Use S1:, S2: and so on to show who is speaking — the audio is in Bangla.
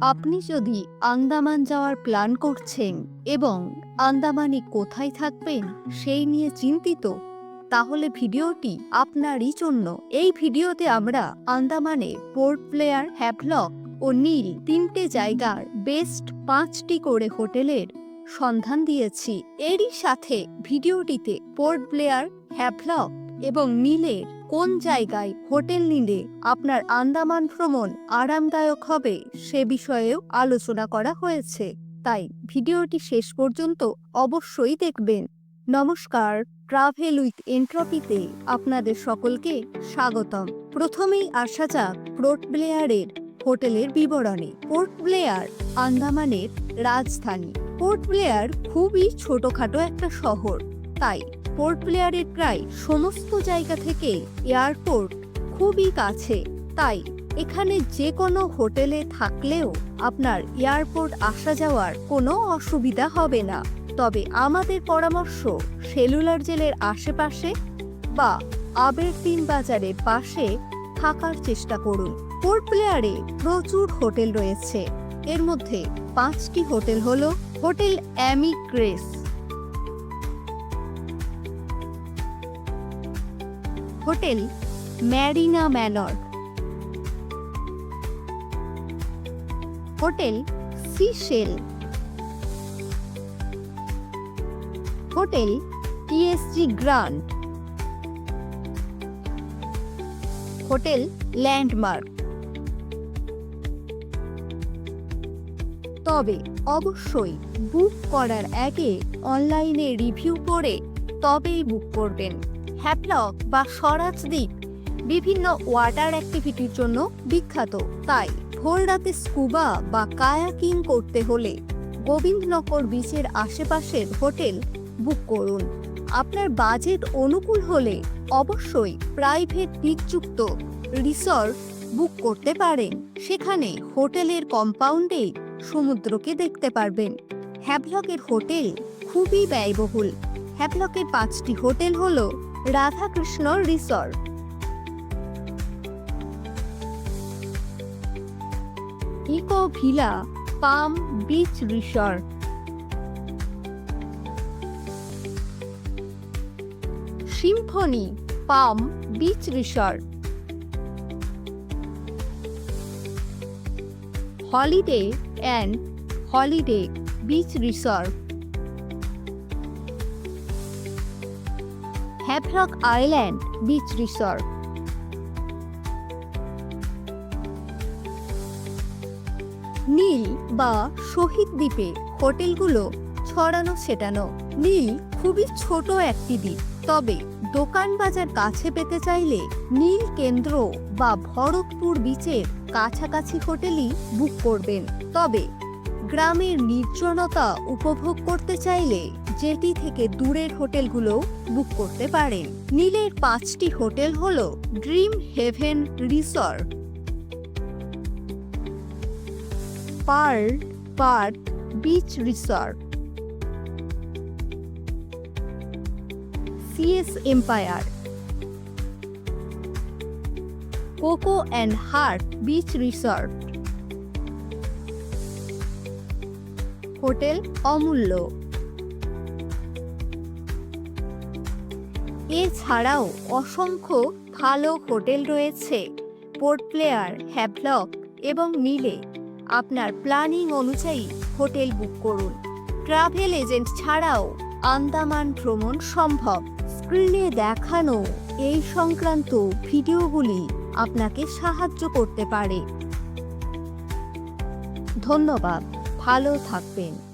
S1: আপনি যদি আন্দামান যাওয়ার প্ল্যান করছেন এবং আন্দামানে কোথায় থাকবেন সেই নিয়ে চিন্তিত, তাহলে ভিডিওটি আপনারই জন্য। এই ভিডিওতে আমরা আন্দামানে পোর্ট প্লেয়ার হ্যাভলক ও নীল তিনটে জায়গার বেস্ট পাঁচটি করে হোটেলের সন্ধান দিয়েছি। এরই সাথে ভিডিওটিতে পোর্ট প্লেয়ার হ্যাভলক এবং নীলের কোন জায়গায় হোটেল নিলে আপনার আন্দামান ভ্রমণ আরামদায়ক হবে সে বিষয়েও আলোচনা করা হয়েছে। তাই ভিডিওটি শেষ পর্যন্ত অবশ্যই দেখবেন। নমস্কার, ট্রাভেল উইথ এন্ট্রপিতে আপনাদের সকলকে স্বাগতম। প্রথমেই আসা যাক পোর্ট ব্লেয়ারের হোটেলের বিবরণে। পোর্ট ব্লেয়ার আন্দামানের রাজধানী। পোর্ট ব্লেয়ার খুবই ছোটখাটো একটা শহর, তাই পোর্ট প্লেয়ারের প্রায় সমস্ত জায়গা থেকে এয়ারপোর্ট খুবই কাছে। তাই এখানে যে কোনো হোটেলে থাকলেও আপনার এয়ারপোর্ট আসা যাওয়ার কোনো অসুবিধা হবে না। তবে আমাদের পরামর্শ, সেলুলার জেলের আশেপাশে বা আবের তিন বাজারের পাশে থাকার চেষ্টা করুন। পোর্ট প্লেয়ারে প্রচুর হোটেল রয়েছে। এর মধ্যে পাঁচটি হোটেল হলো hotel Amy Grace hotel Marina Manor. Hotel Seashell. Hotel TSG Grand. Hotel Landmark. তবে অবশ্যই বুক করার আগে অনলাইনে রিভিউ করে তবেই বুক করবেন। হ্যাপলক বা স্বরাজ দ্বীপ। বিভিন্ন ওয়াটার অ্যাক্টিভিটির জন্য বিখ্যাত। তাই ভোর রাতে স্কুবা বা কায়াকিং করতে হলে গোবিন্দনগর বিচের আশেপাশের হোটেল বুক করুন। আপনার বাজেট অনুকূল হলে অবশ্যই প্রাইভেট দিকযুক্ত রিসর্ট বুক করতে পারেন। সেখানে হোটেলের কম্পাউন্ডে সমুদ্রকে দেখতে পারবেন। হ্যাভলকের হোটেল খুবই ব্যয়বহুল। হ্যাভলকের পাঁচটি হোটেল হল Radhakrishna Resort. Eco Villa Palm Beach Resort. Symphony Palm Beach Resort. Holiday and Holiday Beach Resort. Havelock Island Beach Resort Neil বা শহীদ দ্বীপে হোটেলগুলো ছড়ানো ছেটানো। নীল খুবই ছোট একটি দ্বীপ, তবে দোকান বাজার কাছে পেতে চাইলে নীল কেন্দ্র বা ভরতপুর বিচের কাছাকাছি হোটেলই বুক করবেন। তবে গ্রামের নির্জনতা উপভোগ করতে চাইলে জেটি থেকে দূরের হোটেলগুলো বুক করতে পারেন নীলের পাঁচটি হোটেল হল Dream Heaven Resort, Pearl Park Beach Resort, CS Empire, Coco and Heart Beach Resort. Hotel Amulya. এছাড়াও অসংখ্য ভালো হোটেল রয়েছে। পোর্ট প্লেয়ার হ্যাভলক এবং নীলে আপনার প্ল্যানিং অনুযায়ী হোটেল বুক করুন। ট্রাভেল এজেন্ট ছাড়াও আন্দামান ভ্রমণ সম্ভব। স্ক্রিনে দেখানো এই সংক্রান্ত ভিডিওগুলি আপনাকে সাহায্য করতে পারে। ধন্যবাদ, ভালো থাকবেন।